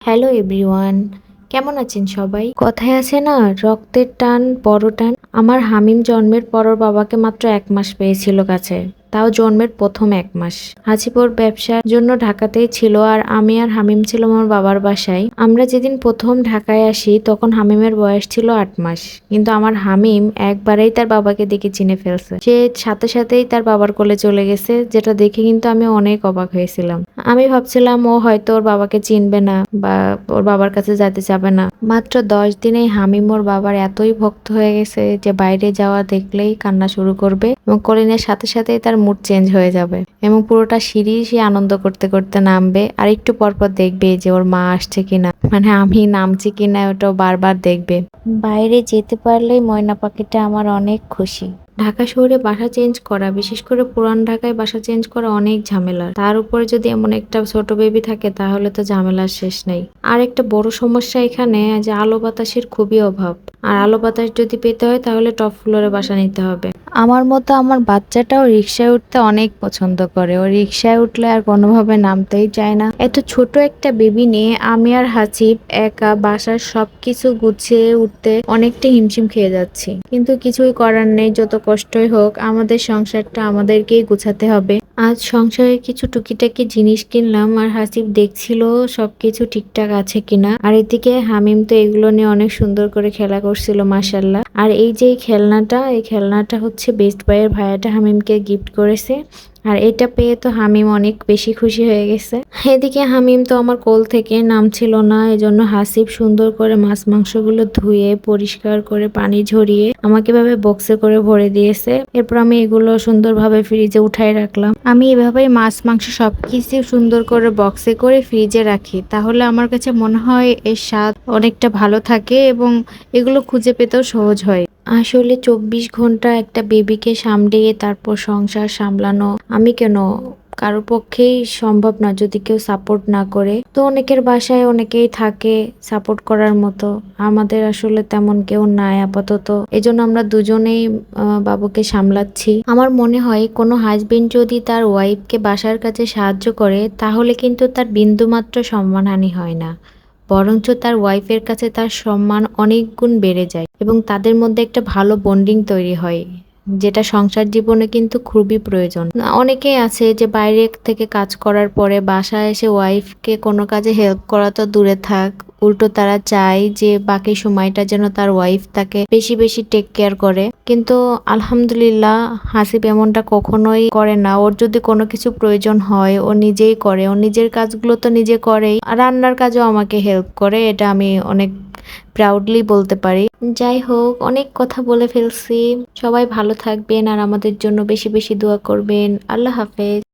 Hello everyone, কেমন আছেন সবাই? কথায় আছে না, রক্তের টান বড় টান। আমার হামিম জন্মের পরর বাবাকে মাত্র এক মাস পেয়েছিল কাছে। তাও জন্মের প্রথম এক মাস। হাসিপুর ব্যবসার জন্য ঢাকাতেই ছিল আর আমি আর হামিম ছিল আমার বাবার বাসায়। আমরা যেদিন প্রথম ঢাকায় আসি তখন হামিমের বয়স ছিল আট মাস। কিন্তু আমার হামিম একবারেই তার বাবাকে দেখে চিনে ফেলছে। সে সাথে সাথেই তার বাবার কোলে চলে গেছে, যেটা দেখে কিন্তু আমি অনেক অবাক হয়েছিলাম। আমি ভাবছিলাম, ও হয়তো ওর বাবাকে চিনবে না বা ওর বাবার কাছে যেতে যাবে না। মাত্র দশ দিনেই হামিম ওর বাবার এতই ভক্ত হয়ে গেছে যে বাইরে যাওয়া দেখলেই কান্না শুরু করবে এবং কলিনের সাথে সাথেই তার মুড চেঞ্জ হয়ে যাবে। এবং পুরোটা সিঁড়ি সে আনন্দ করতে করতে নামবে। আর একটু পরপর দেখবে যে ওর মা আসছে কিনা। মানে আমি নামছি কিনা ওটাও বারবার দেখবে। বাইরে যেতে পারলেই ময়না পাখিটা আমার অনেক খুশি। ঢাকা শহরে বাসা চেঞ্জ করা, বিশেষ করে পুরান ঢাকায় বাসা চেঞ্জ করা অনেক ঝামেলা তার উপরে যদি এমন একটা ছোট বেবি থাকে, তাহলে তো ঝামেলার শেষ নেই। আর একটা বড় সমস্যা এখানে, যে আলো বাতাসের খুবই অভাব। আর আলো বাতাস যদি পেতে হয়, তাহলে টপ ফ্লোরে বাসা নিতে হবে। আমার মতো আমার বাচ্চাটাও রিক্সায় উঠতে অনেক পছন্দ করে। ও রিক্সায় উঠলে আর কোনোভাবে নামতেই চায় না। এত ছোট একটা বেবি নিয়ে আমি আর হাসিব একা বাসার সবকিছু গুছিয়ে উঠতে অনেকটা হিমশিম খেয়ে যাচ্ছি। কিন্তু কিছুই করার নেই, যত কষ্টই হোক, আমাদের সংসারটা আমাদেরকেই গুছাতে হবে। আজ সংসারে কিছু টুকিটাকি জিনিস কিনলাম আর হাসিব দেখছিল সবকিছু ঠিকঠাক আছে কিনা। আর এদিকে হামিম তো এগুলো নিয়ে অনেক সুন্দর করে খেলা করছিল মাসাল্লাহ আর এই যে খেলনাটা, এই খেলনাটা হচ্ছে বেস্ট বাইয়ের ভাইয়াটা হামিমকে গিফট করেছে। আর এটা পেয়ে তো হামিম অনেক বেশি খুশি হয়ে গেছে। এদিকে হামিম তো আমার কোল থেকে নামছিল না, এজন্য হাসিব সুন্দর করে মাছ মাংসগুলো ধুয়ে, পরিষ্কার করে পানি ঝরিয়ে আমাকে এভাবে বক্সে করে ভরে দিয়েছে। এরপর আমি এগুলো সুন্দরভাবে ফ্রিজে উঠাই রাখলাম। আমি এভাবেই মাছ মাংস সবকিছু সুন্দর করে বক্সে করে ফ্রিজে রাখি। তাহলে আমার কাছে মনে হয় এর স্বাদ অনেকটা ভালো থাকে এবং এগুলো খুঁজে পেতেও সহজ হয়। আসলে চব্বিশ ঘণ্টা একটা বেবিকে সামলিয়ে তারপর সংসার সামলানো আমি কেন? কারও পক্ষেই সম্ভব না যদি কেউ সাপোর্ট না করে। তো অনেকের বাসায় অনেকেই থাকে সাপোর্ট করার মতো। আমাদের আসলে তেমন কেউ নাই আপাতত। এজন্য আমরা দুজনেই বাবুকে সামলাচ্ছি। আমার মনে হয় কোনো হাজবেন্ড যদি তার ওয়াইফকে বাসার কাছে সাহায্য করে, তাহলে কিন্তু তার বিন্দুমাত্র সম্মানহানি হয় না। বরঞ্চ তার ওয়াইফের কাছে তার সম্মান অনেক গুণ বেড়ে যায় এবং তাদের মধ্যে একটা ভালো বন্ডিং তৈরি হয়। যেটা সংসার জীবনে কিন্তু খুবই প্রয়োজন। অনেকেই আছে যে বাইরে থেকে কাজ করার পরে বাসায় এসে ওয়াইফকে কোনো কাজে হেল্প করা তো দূরে থাক, উল্টো তারা চায় যে বাকি সময়টা যেন তার ওয়াইফ তাকে বেশি বেশি টেক কেয়ার করে। কিন্তু আলহামদুলিল্লাহ হাসিব এমনটা কখনোই করে না। ওর যদি কোনো কিছু প্রয়োজন হয়, ও নিজেই করে। ও নিজের কাজগুলো তো নিজে করেই। রান্নার কাজও আমাকে হেল্প করে, এটা আমি অনেক প্রাউডলি বলতে পারি। যাই হোক, অনেক কথা বলে ফেলছি। সবাই ভালো থাকবেন আর আমাদের জন্য বেশি বেশি দোয়া করবেন। আল্লাহ হাফেজ।